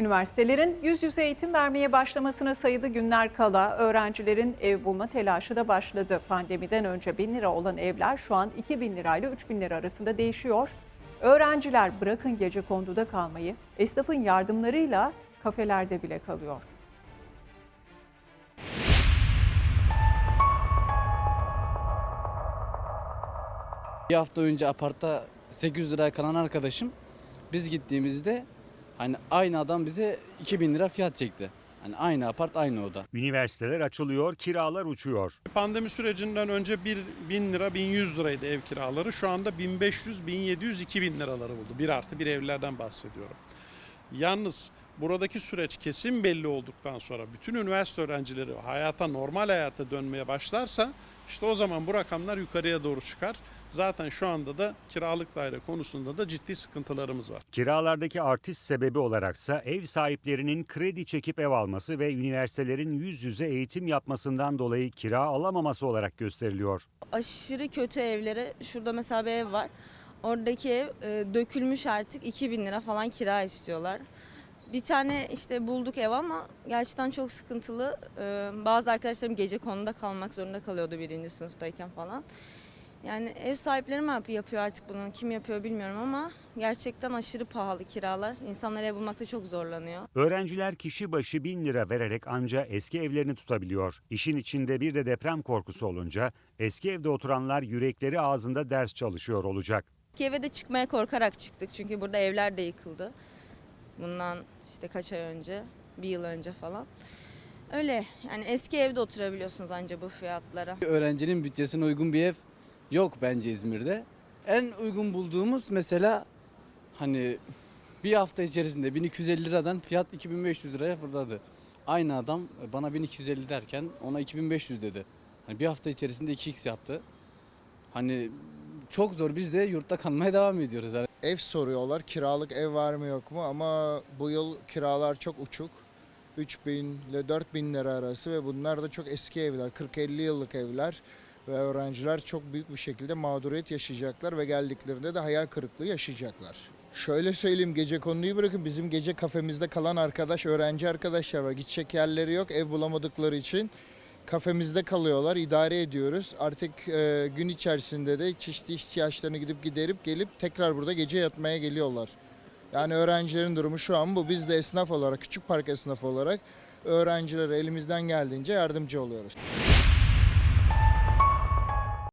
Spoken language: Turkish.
Üniversitelerin yüz yüze eğitim vermeye başlamasına sayılı günler kala öğrencilerin ev bulma telaşı da başladı. Pandemiden önce 1000 lira olan evler şu an 2000 lirayla 3000 lira arasında değişiyor. Öğrenciler bırakın gece konduda kalmayı, esnafın yardımlarıyla kafelerde bile kalıyor. Bir hafta önce apartta 800 liraya kalan arkadaşım biz gittiğimizde hani aynı adam bize 2000 lira fiyat çekti. Hani aynı apart aynı oda. Üniversiteler açılıyor, kiralar uçuyor. Pandemi sürecinden önce 1 bin lira 1100 liraydı ev kiraları. Şu anda 1500, 1700, 2000 liraları buldu. Bir artı bir evlerden bahsediyorum. Yalnız buradaki süreç kesin belli olduktan sonra bütün üniversite öğrencileri hayata normal hayata dönmeye başlarsa işte o zaman bu rakamlar yukarıya doğru çıkar. Zaten şu anda da kiralık daire konusunda da ciddi sıkıntılarımız var. Kiralardaki artış sebebi olaraksa ev sahiplerinin kredi çekip ev alması ve üniversitelerin yüz yüze eğitim yapmasından dolayı kira alamaması olarak gösteriliyor. aşırı kötü evlere şurada mesela bir ev var. Oradaki ev e, dökülmüş artık 2000 lira falan kira istiyorlar. Bir tane işte bulduk ev ama gerçekten çok sıkıntılı. E, bazı arkadaşlarım gece konuda kalmak zorunda kalıyordu birinci sınıftayken falan. Yani ev sahipleri mi yap- yapıyor artık bunu kim yapıyor bilmiyorum ama gerçekten aşırı pahalı kiralar. İnsanlar ev bulmakta çok zorlanıyor. Öğrenciler kişi başı 1000 lira vererek anca eski evlerini tutabiliyor. İşin içinde bir de deprem korkusu olunca eski evde oturanlar yürekleri ağzında ders çalışıyor olacak. Ki eve de çıkmaya korkarak çıktık çünkü burada evler de yıkıldı. Bundan işte kaç ay önce, bir yıl önce falan. Öyle yani eski evde oturabiliyorsunuz anca bu fiyatlara. Öğrencinin bütçesine uygun bir ev yok bence İzmir'de. En uygun bulduğumuz mesela hani bir hafta içerisinde 1250 liradan fiyat 2500 liraya fırladı. Aynı adam bana 1250 derken ona 2500 dedi. Hani bir hafta içerisinde 2x yaptı. Hani çok zor biz de yurtta kalmaya devam ediyoruz. Yani ev soruyorlar. Kiralık ev var mı yok mu? Ama bu yıl kiralar çok uçuk. 3000 ile 4000 lira arası ve bunlar da çok eski evler. 40-50 yıllık evler ve öğrenciler çok büyük bir şekilde mağduriyet yaşayacaklar ve geldiklerinde de hayal kırıklığı yaşayacaklar. Şöyle söyleyeyim gece konuyu bırakın bizim gece kafemizde kalan arkadaş öğrenci arkadaşlar var. Gidecek yerleri yok ev bulamadıkları için kafemizde kalıyorlar idare ediyoruz. Artık e, gün içerisinde de çeşitli ihtiyaçlarını gidip giderip gelip tekrar burada gece yatmaya geliyorlar. Yani öğrencilerin durumu şu an bu. Biz de esnaf olarak, küçük park esnafı olarak öğrencilere elimizden geldiğince yardımcı oluyoruz.